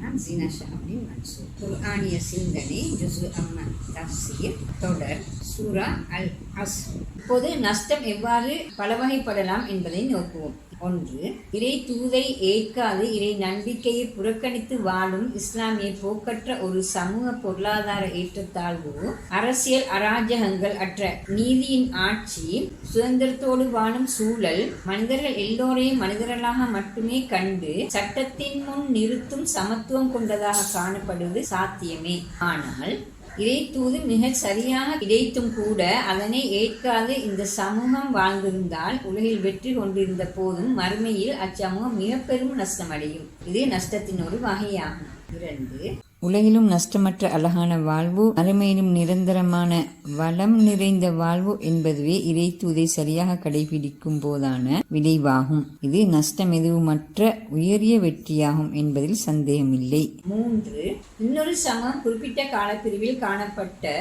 அப்படின்னா ஜினஷ அப்படின்னு மன்சூர் குர்ஆனிய சிந்தனை ஜுசு அம்மன் தஃசீர் தொடர் சூரா அல் அஸ் இப்போது நஷ்டம் எவ்வாறு பலவகைப்படலாம் என்பதை நோக்குவோம் ஒன்று இறை தூதை ஏற்காது இறை நம்பிக்கையை புறக்கணித்து வாழும் இஸ்லாமிய போக்கற்ற ஒரு சமூக பொருளாதார ஏற்றத்தாழ்வு அரசியல் அராஜகங்கள் அற்ற நீதியின் ஆட்சி சுதந்திரத்தோடு வாழும் சூழல் மனிதர்கள் எல்லோரையும் மனிதர்களாக மட்டுமே கண்டு சட்டத்தின் முன் நிறுத்தும் தத்துவம் கொண்டதாக காணப்படுவது சாத்தியமே. ஆனால் இறை தூது மிக சரியாக கிடைத்தும் கூட அதனை ஏற்காது இந்த சமூகம் வாழ்ந்திருந்தால் உலகில் வெற்றி கொண்டிருந்த போதும் மறுமையில் அச்சமூகம் மிக பெரும் நஷ்டமடையும். இது நஷ்டத்தின் ஒரு வகையாகும். இரண்டு உலகிலும் நஷ்டமற்ற அழகான வாழ்வு அருமையிலும் நிரந்தரமான வளம் நிறைந்த வாழ்வு என்பதுவே இறை தூதை சரியாக கடைபிடிக்கும் போதான விளைவாகும். இது நஷ்டம் எதுவுமற்ற உயரிய வெற்றியாகும் என்பதில் சந்தேகமில்லை. மூன்று இன்னொரு சமம் குறிப்பிட்ட காலப்பிரிவில் காணப்பட்ட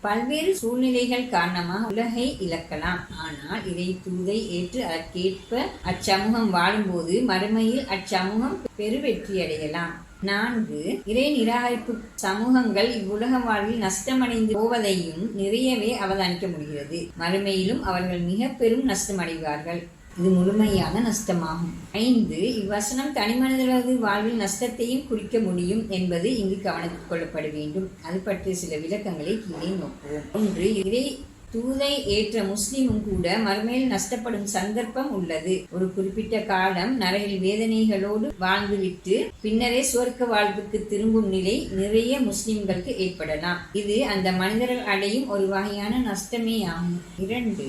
பல்வேறு சூழ்நிலைகள் காரணமாக உலகை இழக்கலாம். ஆனால் இதை தூதை ஏற்று அதற்கேற்ப அச்சமூகம் வாழும்போது மறுமையில் அச்சமூகம் பெருவெற்றி அடையலாம் நான்கு இறை நிராகரிப்பு சமூகங்கள் இவ்வுலக வாழ்வில் நஷ்டமடைந்து போவதையும் நிறையவே அவதானிக்க முடிகிறது. மறுமையிலும் அவர்கள் மிக பெரும் நஷ்டமடைவார்கள். இது முழுமையான நஷ்டமாகும். ஐந்து இவ்வசனம் தனிமனிதர்களது வாழ்வில் நஷ்டத்தையும் குறிக்க முடியும் என்பது இங்கு கவனித்துக் கொள்ளப்பட வேண்டும். அது பற்றிய சில விளக்கங்களை கீழே நோக்குவோம். ஒன்று இறை தூதை ஏற்ற முஸ்லிமும் கூட மறுமையில் நஷ்டப்படும் சந்தர்ப்பம் உள்ளது. ஒரு குறிப்பிட்ட காலம் நரகில் வேதனைகளோடு வாழ்ந்துவிட்டு பின்னரே சுவர்க்க வாழ்வுக்கு திரும்பும் நிலை நிறைய முஸ்லிம்களுக்கு ஏற்படலாம். இது அந்த மனிதர்கள் அடையும் ஒரு வகையான நஷ்டமே ஆகும் இரண்டு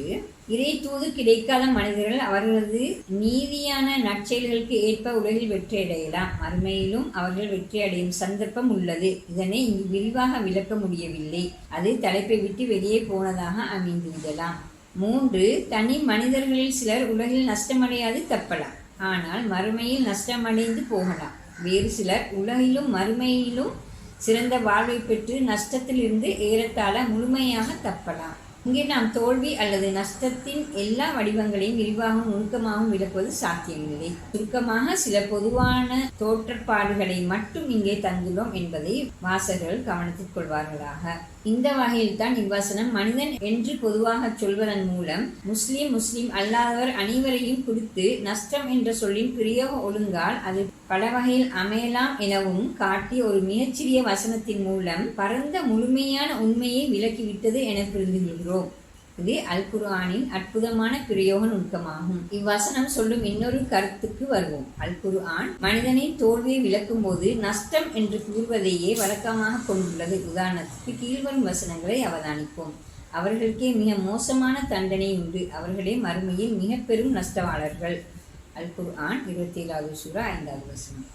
இறை தூது கிடைக்காத மனிதர்கள் அவர்களது நீதியான நற்செயல்களுக்கு ஏற்ப உலகில் வெற்றியடையலாம். மறுமையிலும் அவர்கள் வெற்றியடையும் சந்தர்ப்பம் உள்ளது. இதனை இங்கு விரிவாக விளக்க முடியவில்லை. அது தலைப்பை விட்டு வெளியே போனதாக அமைந்துவிடலாம் மூன்று தனி மனிதர்களில் சிலர் உலகில் நஷ்டமடையாது தப்பலாம். ஆனால் மறுமையில் நஷ்டமடைந்து போகலாம். வேறு சிலர் உலகிலும் மறுமையிலும் சிறந்த வாழ்வை பெற்று நஷ்டத்திலிருந்து ஏறத்தாழ முழுமையாக தப்பலாம். இங்கே நாம் தோல்வி அல்லது நஷ்டத்தின் எல்லா வடிவங்களையும் விரிவாகவும் நுணுக்கமாகவும் விளக்குவது சாத்தியமில்லை. சுருக்கமாக சில பொதுவான தோற்றப்பாடுகளை மட்டும் இங்கே தந்துள்ளோம் என்பதை வாசகர்கள் கவனத்தில் கொள்வார்களாக. இந்த வகையில்தான் இவ்வசனம் மனிதன் என்று பொதுவாக சொல்வதன் மூலம் முஸ்லிம் முஸ்லிம் அல்லாதவர் அனைவரையும் குறித்து நஷ்டம் என்ற சொல்லின் பிரயோக ஒழுங்கால் அது பல வகையில் அமையலாம் எனவும் காட்டி ஒரு மிகச்சிறிய வசனத்தின் மூலம் பரந்த முழுமையான உண்மையை விளக்கிவிட்டது என புரிந்து கொள்கிறோம் இது அல் குர்ஆனின் அற்புதமான பிரயோக நுட்பமாகும். இவ்வசனம் சொல்லும் இன்னொரு கருத்துக்கு வருவோம். அல் குர்ஆன் மனிதனின் தோல்வியை விளக்கும் போது நஷ்டம் என்று கூறுவதையே வழக்கமாக கொண்டுள்ளது. உதாரணத்துக்கு கீழ்வரும் வசனங்களை அவதானிப்போம். அவர்களுக்கே மிக மோசமான தண்டனை உண்டு. அவர்களே மறுமையில் மிக பெரும் நஷ்டவாளர்கள். அல் குர்ஆன் இருபத்தி ஏழாவது சூறா ஐந்தாவது வசனம்.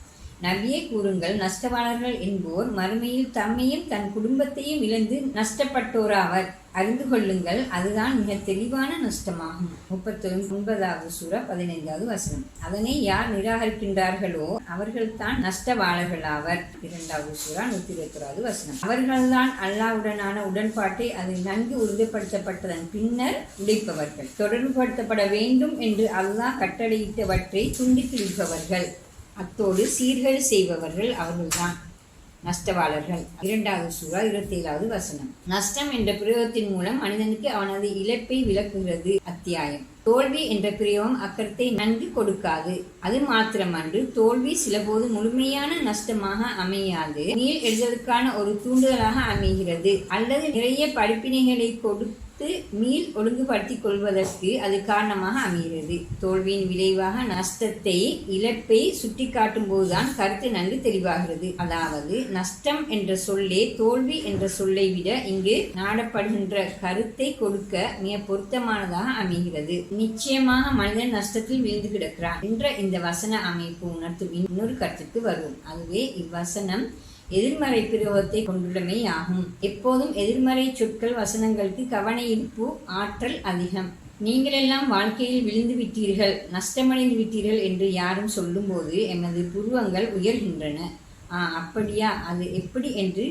நபியே கூறுங்கள் நஷ்டவாளர்கள் என்போர் மறுமையில் தம்மையும் தன் குடும்பத்தையும் இழந்து நஷ்டப்பட்டோராவர். அறிந்து கொள்ளுங்கள் அதுதான் மிக தெளிவான நஷ்டமாகும். முப்பத்தி ஒன்பதாவது சூறா பதினைந்தாவது வசனம். அதனை யார் நிராகரிக்கின்றார்களோ அவர்கள்தான் நஷ்டவாளர்கள் ஆவர் இரண்டாவது சூறா நூத்தி இருபத்தோராவது வசனம். அவர்கள்தான் அல்லாவுடனான உடன்பாட்டை அது நன்கு உறுதிப்படுத்தப்பட்டதன் பின்னர் உடைப்பவர்கள். தொடர்புபடுத்தப்பட வேண்டும் என்று அல்லாஹ் கட்டளையிட்டவற்றை துண்டித்து விடுபவர்கள். அத்தோடு சீர்கள் செய்பவர்கள் அவர்கள்தான். நஷ்டவாளர்கள். இரண்டாவது சூறா இருபத்தி ஏழாவது வசனம். நஷ்டம் என்ற பிரயோகத்தின் மூலம் மனிதனுக்கு அவனது இழப்பை விளக்குகிறது. அத்தியாயம். தோல்வி என்ற பிரயோகம் அக்கறத்தை நன்கு கொடுக்காது. அது மாத்திரமன்று தோல்வி சிலபோது முழுமையான நஷ்டமாக அமையாது. நீர் எழுதலுக்கான ஒரு தூண்டுதலாக அமைகிறது. அல்லது நிறைய படிப்பினைகளை கொடுத்து மீள் ஒழுங்குபடுத்திக் கொள்வதற்கு அது காரணமாக அமைகிறது. தோல்வியின் விளைவாக நஷ்டத்தை இழப்பை சுட்டிக்காட்டும் போதுதான் கருத்து நன்கு தெளிவாகிறது. அதாவது நஷ்டம் என்ற சொல்லே தோல்வி என்ற சொல்லை விட இங்கு நாடப்படுகின்ற கருத்தை கொடுக்க மிக பொருத்தமானதாக அமைகிறது. நிச்சயமாக மனிதன் நஷ்டத்தில் விழுந்து கிடக்கிறான் என்ற இந்த வசன அமைப்பு உணர்த்தும் இன்னொரு கருத்துக்கு வரும் அதுவே இவ்வசனம் எதிர்மறை பிரயோகத்தை கொண்டுள்ளமை ஆகும் எப்போதும் எதிர்மறை சொற்கள் வசனங்களுக்கு கவன ஈர்ப்பு ஆற்றல் அதிகம். நீங்களெல்லாம் வாழ்க்கையில் விழுந்து விட்டீர்கள் நஷ்டமடைந்து விட்டீர்கள் என்று யாரும் சொல்லும்போது எமது புருவங்கள் உயர்கின்றன. ஆ அப்படியா? அது எப்படி என்று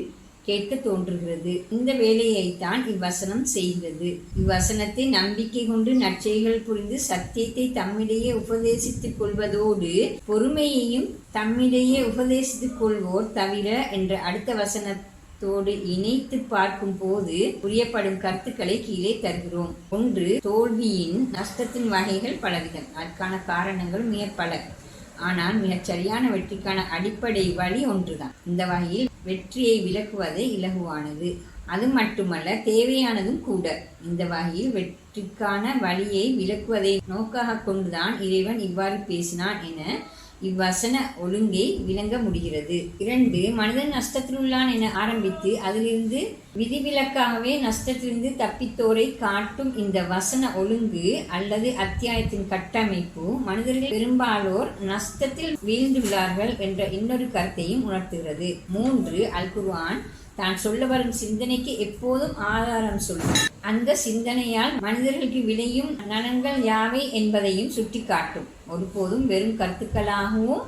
கேட்க தோன்றுகிறது. இந்த வேலையைத்தான் இவ்வசனம் செய்கிறது. இவ்வசனத்தை நம்பிக்கை கொண்டு நற்செய்கள் புரிந்து சத்தியத்தை தம்மிடையே உபதேசித்துக் கொள்வதோடு பொறுமையையும் தம்மிடையே உபதேசித்துக் கொள்வோர் தவிர என்ற அடுத்த வசனத்தோடு இணைத்து பார்க்கும் போது புரியப்படும் கருத்துக்களை கீழே தருகிறோம். ஒன்று தோல்வியின் நஷ்டத்தின் வகைகள் பலவிதம். அதற்கான காரணங்கள் மிக பல ஆனால் மிகச் சரியான வெற்றிக்கான அடிப்படை வழி ஒன்றுதான். இந்த வகையில் வெற்றியை விலக்குவதே இலகுவானது. அது மட்டுமல்ல தேவையானதும் கூட. இந்த வகையில் வெற்றிக்கான வழியை விளக்குவதை நோக்காக கொண்டுதான் இறைவன் இவ்வாறு பேசினான் என இவ்வசன ஒழுங்கை விளங்க முடிகிறது. இரண்டு மனிதன் நஷ்டத்தில் உள்ளான் என ஆரம்பித்து அதிலிருந்து விதிவிலக்காகவே நஷ்டத்திலிருந்து தப்பித்தோரை காட்டும் இந்த வசன ஒழுங்கு அல்லது அத்தியாயத்தின் கட்டமைப்பு மனிதர்கள் பெரும்பாலோர் நஷ்டத்தில் வீழ்ந்துள்ளார்கள் என்ற இன்னொரு கருத்தையும் உணர்த்துகிறது. மூன்று அல்குர்வான் தான் சொல்ல வரும் சிந்தனைக்கு எப்போதும் ஆதாரம் சொல்லும். அந்த சிந்தனையால் மனிதர்களுக்கு விளையும் நலன்கள் யாவை என்பதையும் சுட்டிக்காட்டும். ஒருபோதும் வெறும் கருத்துக்களாகவும்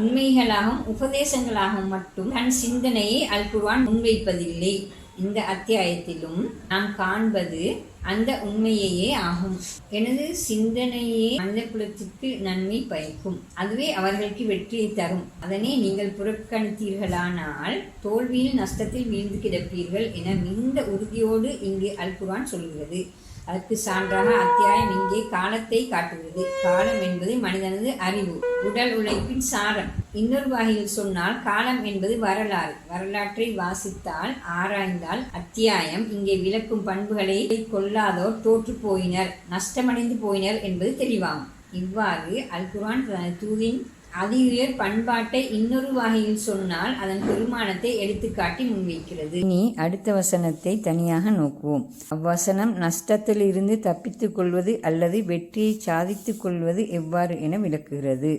உண்மைகளாகவும் உபதேசங்களாகவும் மட்டும் தன் சிந்தனையை அல்குவான் முன்வைப்பதில்லை. இந்த அத்தியாயத்திலும் நாம் காண்பது அந்த உண்மையையே ஆகும். எனது சிந்தனையே அந்த குலத்திற்கு நன்மை பயக்கும். அதுவே அவர்களுக்கு வெற்றியை தரும். அதனை நீங்கள் புறக்கணித்தீர்களானால் தோல்வியில் நஷ்டத்தில் வீழ்ந்து கிடப்பீர்கள் என மிகுந்த உறுதியோடு இங்கு அல்குரான் சொல்கிறது. அதற்கு சான்றாக அத்தியாயம் இங்கே காலத்தை காட்டுகிறது. காலம் என்பது மனிதனது அறிவு உடல் உழைப்பின் சாரம். இன்னொரு வகையில் சொன்னால் காலம் என்பது வரலாறு. வரலாற்றை வாசித்தால் ஆராய்ந்தால் அத்தியாயம் இங்கே விளக்கும் பண்புகளை கொள்ளாதோர் தோற்று போயினர் நஷ்டமடைந்து போயினர் என்பது தெளிவாகும். இவ்வாறு அல்குரான் தூதின் அதியுயர் பண்பாட்டை இன்னொரு வகையில் சொன்னால் அதன் பெருமானத்தை எடுத்துக்காட்டி முன்வைக்கிறது. இனி அடுத்த வசனத்தை தனியாக நோக்குவோம். அவ்வசனம் நஷ்டத்திலிருந்து தப்பித்துக் கொள்வது அல்லது வெற்றியை சாதித்துக் கொள்வது எவ்வாறு என விளக்குகிறது.